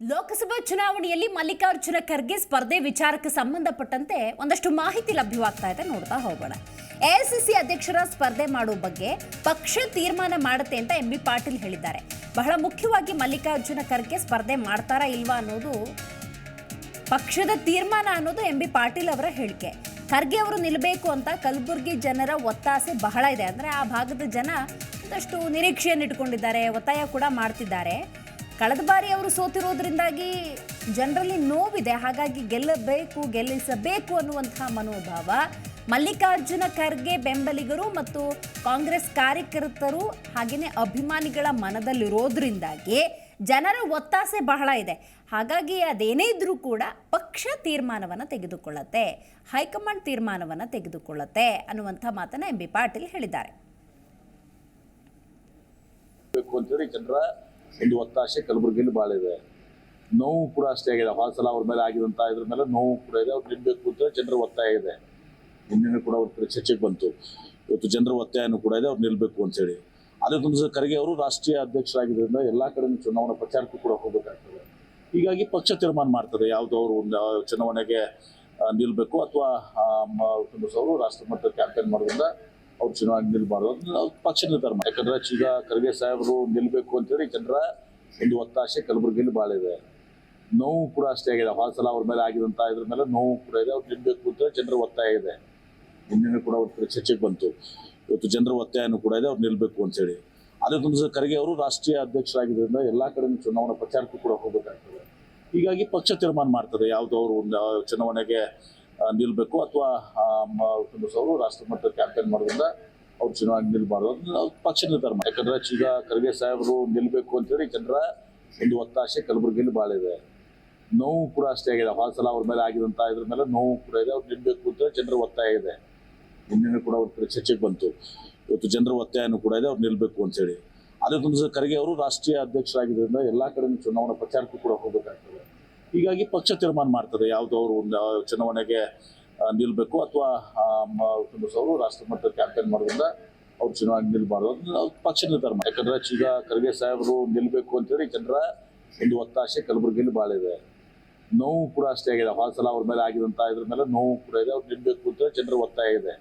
ಲೋಕಸಭಾ ಚುನಾವಣೆಯಲ್ಲಿ ಮಲ್ಲಿಕಾರ್ಜುನ ಖರ್ಗೆ ಸ್ಪರ್ಧೆ ವಿಚಾರಕ್ಕೆ ಸಂಬಂಧಪಟ್ಟಂತೆ ಒಂದಷ್ಟು ಮಾಹಿತಿ ಲಭ್ಯವಾಗ್ತಾ ಇದೆ. ನೋಡ್ತಾ ಹೋಗೋಣ. ಎಐಸಿಸಿ ಅಧ್ಯಕ್ಷರ ಸ್ಪರ್ಧೆ ಮಾಡುವ ಬಗ್ಗೆ ಪಕ್ಷ ತೀರ್ಮಾನ ಮಾಡುತ್ತೆ ಅಂತ ಎಂ. ಬಿ. ಪಾಟೀಲ್ ಹೇಳಿದ್ದಾರೆ. ಬಹಳ ಮುಖ್ಯವಾಗಿ ಮಲ್ಲಿಕಾರ್ಜುನ ಖರ್ಗೆ ಸ್ಪರ್ಧೆ ಮಾಡ್ತಾರಾ ಇಲ್ವಾ ಅನ್ನೋದು ಪಕ್ಷದ ತೀರ್ಮಾನ ಅನ್ನೋದು ಎಂ. ಬಿ. ಪಾಟೀಲ್ ಅವರ ಹೇಳಿಕೆ. ಖರ್ಗೆ ಅವರು ನಿಲ್ಲಬೇಕು ಅಂತ ಕಲಬುರಗಿ ಜನರ ಒತ್ತಾಸೆ ಬಹಳ ಇದೆ. ಅಂದರೆ ಆ ಭಾಗದ ಜನ ಒಂದಷ್ಟು ನಿರೀಕ್ಷೆಯನ್ನು ಇಟ್ಕೊಂಡಿದ್ದಾರೆ ಒತ್ತಾಯ ಕೂಡ ಮಾಡ್ತಿದ್ದಾರೆ. ಕಳೆದ ಬಾರಿ ಅವರು ಸೋತಿರೋದ್ರಿಂದಾಗಿ ಜನರಲ್ಲಿ ನೋವಿದೆ. ಹಾಗಾಗಿ ಗೆಲ್ಲಬೇಕು, ಗೆಲ್ಲಿಸಬೇಕು ಅನ್ನುವಂತಹ ಮನೋಭಾವ ಮಲ್ಲಿಕಾರ್ಜುನ ಖರ್ಗೆ, ಬೆಂಬಲಿಗರು ಮತ್ತು ಕಾಂಗ್ರೆಸ್ ಕಾರ್ಯಕರ್ತರು ಹಾಗೆಯೇ ಅಭಿಮಾನಿಗಳ ಮನದಲ್ಲಿರೋದ್ರಿಂದಾಗಿ ಜನರ ಒತ್ತಾಸೆ ಬಹಳ ಇದೆ. ಹಾಗಾಗಿ ಅದೇನೇ ಇದ್ರೂ ಕೂಡ ಪಕ್ಷ ತೀರ್ಮಾನವನ್ನು ತೆಗೆದುಕೊಳ್ಳತ್ತೆ, ಹೈಕಮಾಂಡ್ ತೀರ್ಮಾನವನ್ನು ತೆಗೆದುಕೊಳ್ಳತ್ತೆ ಅನ್ನುವಂಥ ಮಾತನ್ನು ಎಂ ಬಿ ಪಾಟೀಲ್ ಹೇಳಿದ್ದಾರೆ. ಒಂದು ಒತ್ತಾಸೆ ಕಲಬುರಗಿಯಲ್ಲಿ ಭಾಳ ಇದೆ. ನೋವು ಕೂಡ ಅಷ್ಟೇ ಆಗಿದೆ. ಹೋದ ಸಲ ಅವ್ರ ಮೇಲೆ ಆಗಿದಂತ ಇದ್ರ ಮೇಲೆ ನೋವು ಕೂಡ ಇದೆ. ಅವ್ರು ನಿಲ್ಬೇಕು ಅಂತ ಜನರ ಒತ್ತಾಯ ಇದೆ. ನಿನ್ನೆ ಕೂಡ ಅವ್ರ ಚರ್ಚೆಗೆ ಬಂತು. ಇವತ್ತು ಜನರ ಒತ್ತಾಯನೂ ಕೂಡ ಇದೆ, ಅವ್ರು ನಿಲ್ಬೇಕು ಅಂತೇಳಿ ಅದೇ ತುಂಬ ಖರ್ಗೆ ಅವರು ರಾಷ್ಟ್ರೀಯ ಅಧ್ಯಕ್ಷರಾಗಿದ್ದರಿಂದ ಎಲ್ಲ ಕಡೆ ಚುನಾವಣಾ ಪ್ರಚಾರಕ್ಕೂ ಕೂಡ ಹೋಗಬೇಕಾಗ್ತದೆ. ಹೀಗಾಗಿ ಪಕ್ಷ ತೀರ್ಮಾನ ಮಾಡ್ತದೆ ಯಾವುದು ಅವರು ಚುನಾವಣೆಗೆ ನಿಲ್ಲಬೇಕು ಅಥವಾ ಅವರು ರಾಷ್ಟ್ರ ಮಟ್ಟದ ಕ್ಯಾಂಪೇನ್ ಮಾಡೋದ್ರಿಂದ ಅವ್ರು ಚುನಾವಣೆ ನಿಲ್ಬಾರ್ದು ಅಂತ ಅವ್ರು ಪಕ್ಷ ನಿರ್ಧಾರ ಮಾಡಿ ಯಾಕಂದ್ರೆ ಈಗ ಖರ್ಗೆ ಸಾಹೇಬರು ನಿಲ್ಬೇಕು ಅಂತೇಳಿ ಜನರ ಒಂದು ಒತ್ತಾಸೆ ಕಲಬುರಗಿಯಲ್ಲಿ ಭಾಳ ಇದೆ. ನೋವು ಕೂಡ ಅಷ್ಟೇ ಆಗಿದೆ. ಹೋದ ಸಲ ಅವ್ರ ಮೇಲೆ ಆಗಿದಂತ ಇದ್ರ ಮೇಲೆ ನೋವು ಕೂಡ ಇದೆ. ಅವ್ರು ನಿಲ್ಬೇಕು ಅಂತ ಜನರ ಒತ್ತಾಯ ಇದೆ. ನಿನ್ನೆ ಕೂಡ ಅವ್ರ ಚರ್ಚೆಗೆ ಬಂತು. ಇವತ್ತು ಜನರ ಒತ್ತಾಯನೂ ಕೂಡ ಇದೆ, ಅವ್ರು ನಿಲ್ಬೇಕು ಅಂತೇಳಿ ಅದೇ ತುಂಬ ಖರ್ಗೆ ಅವರು ರಾಷ್ಟ್ರೀಯ ಅಧ್ಯಕ್ಷರಾಗಿದ್ದರಿಂದ ಎಲ್ಲ ಕಡೆ ಚುನಾವಣಾ ಪ್ರಚಾರಕ್ಕೂ ಕೂಡ ಹೋಗಬೇಕಾಗ್ತದೆ. ಹೀಗಾಗಿ ಪಕ್ಷ ತೀರ್ಮಾನ ಮಾಡ್ತದೆ. ಯಾವುದು ಅವರು ಚುನಾವಣೆಗೆ ಆ, ನಿಲ್ಬೇಕು ಅಥವಾ ಅವರು ರಾಷ್ಟ್ರ ಮಟ್ಟದ ಕ್ಯಾಂಪೇನ್ ಮಾಡೋದ್ರಿಂದ ಅವ್ರು ಚುನಾವಣೆ ನಿಲ್ಬಾರ್ದು. ಅವ್ರು ಪಕ್ಷ ನಿರ್ಧಾರ ಮಾಡಿ. ಯಾಕಂದ್ರೆ ಈಗ ಖರ್ಗೆ ಸಾಹೇಬರು ನಿಲ್ಬೇಕು ಅಂತೇಳಿ ಜನರ ಒಂದು ಒತ್ತಾಸೆ ಕಲಬುರಗಿಯಲ್ಲಿ ಭಾಳ ಇದೆ. ನೋವು ಕೂಡ ಅಷ್ಟೇ ಆಗಿದೆ. ಹೋದ ಸಲ ಅವ್ರ ಮೇಲೆ ಆಗಿದಂತ ಇದ್ರ ಮೇಲೆ ನೋವು ಕೂಡ ಇದೆ. ಅವ್ರು ನಿಲ್ಬೇಕು ಅಂತ ಜನರ ಒತ್ತಾಯ ಇದೆ. ನಿನ್ನೆ ಕೂಡ ಅವ್ರ ಚರ್ಚೆಗೆ ಬಂತು. ಇವತ್ತು ಜನರ ಒತ್ತಾಯನೂ ಕೂಡ ಇದೆ. ಅವ್ರು ನಿಲ್ಬೇಕು ಅಂತೇಳಿ. ಅದೇ ತುಂಬ ಖರ್ಗೆ ಅವರು ರಾಷ್ಟ್ರೀಯ ಅಧ್ಯಕ್ಷರಾಗಿದ್ದರಿಂದ ಎಲ್ಲ ಕಡೆ ಚುನಾವಣಾ ಪ್ರಚಾರಕ್ಕೂ ಕೂಡ ಹೋಗಬೇಕಾಗ್ತದೆ. ಹೀಗಾಗಿ ಪಕ್ಷ ತೀರ್ಮಾನ ಮಾಡ್ತದೆ ಯಾವುದು ಅವರು ಒಂದು ಚುನಾವಣೆಗೆ ನಿಲ್ಲಬೇಕು ಅಥವಾ ಅವರು ರಾಷ್ಟ್ರ ಮಟ್ಟದ ಕ್ಯಾಂಪೇನ್ ಮಾಡೋದ್ರಿಂದ ಅವ್ರು ಚುನಾವಣೆ ನಿಲ್ಬಾರ್ದು ಅವ್ರು ಪಕ್ಷ ನಿರ್ಧಾರ ಮಾಡಿ ಯಾಕಂದ್ರೆ ಈಗ ಖರ್ಗೆ ಸಾಹೇಬರು ನಿಲ್ಲಬೇಕು ಅಂತೇಳಿ ಜನರ ಒಂದು ಒತ್ತಾಸೆ ಕಲಬುರಗಿಯಲ್ಲಿ ಭಾಳ ಇದೆ. ನೋವು ಕೂಡ ಅಷ್ಟೇ ಆಗಿದೆ. ಹಾಸಲ ಸಲ ಅವ್ರ ಮೇಲೆ ಆಗಿದಂತ ಇದ್ರ ಮೇಲೆ ನೋವು ಕೂಡ ಇದೆ. ಅವ್ರು ನಿಲ್ಬೇಕು ಅಂತ ಜನರ ಒತ್ತಾಯ ಇದೆ.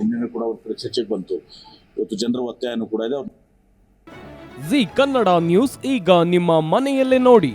ಇನ್ನೇನು ಕೂಡ ಅವ್ರ ಚರ್ಚೆಗೆ ಬಂತು. ಇವತ್ತು ಜನರ ಒತ್ತಾಯನೂ ಕೂಡ ಇದೆ. ಅವ್ರು ಜಿ ಕನ್ನಡ ನ್ಯೂಸ್ ಈಗ ನಿಮ್ಮ ಮನೆಯಲ್ಲೇ ನೋಡಿ.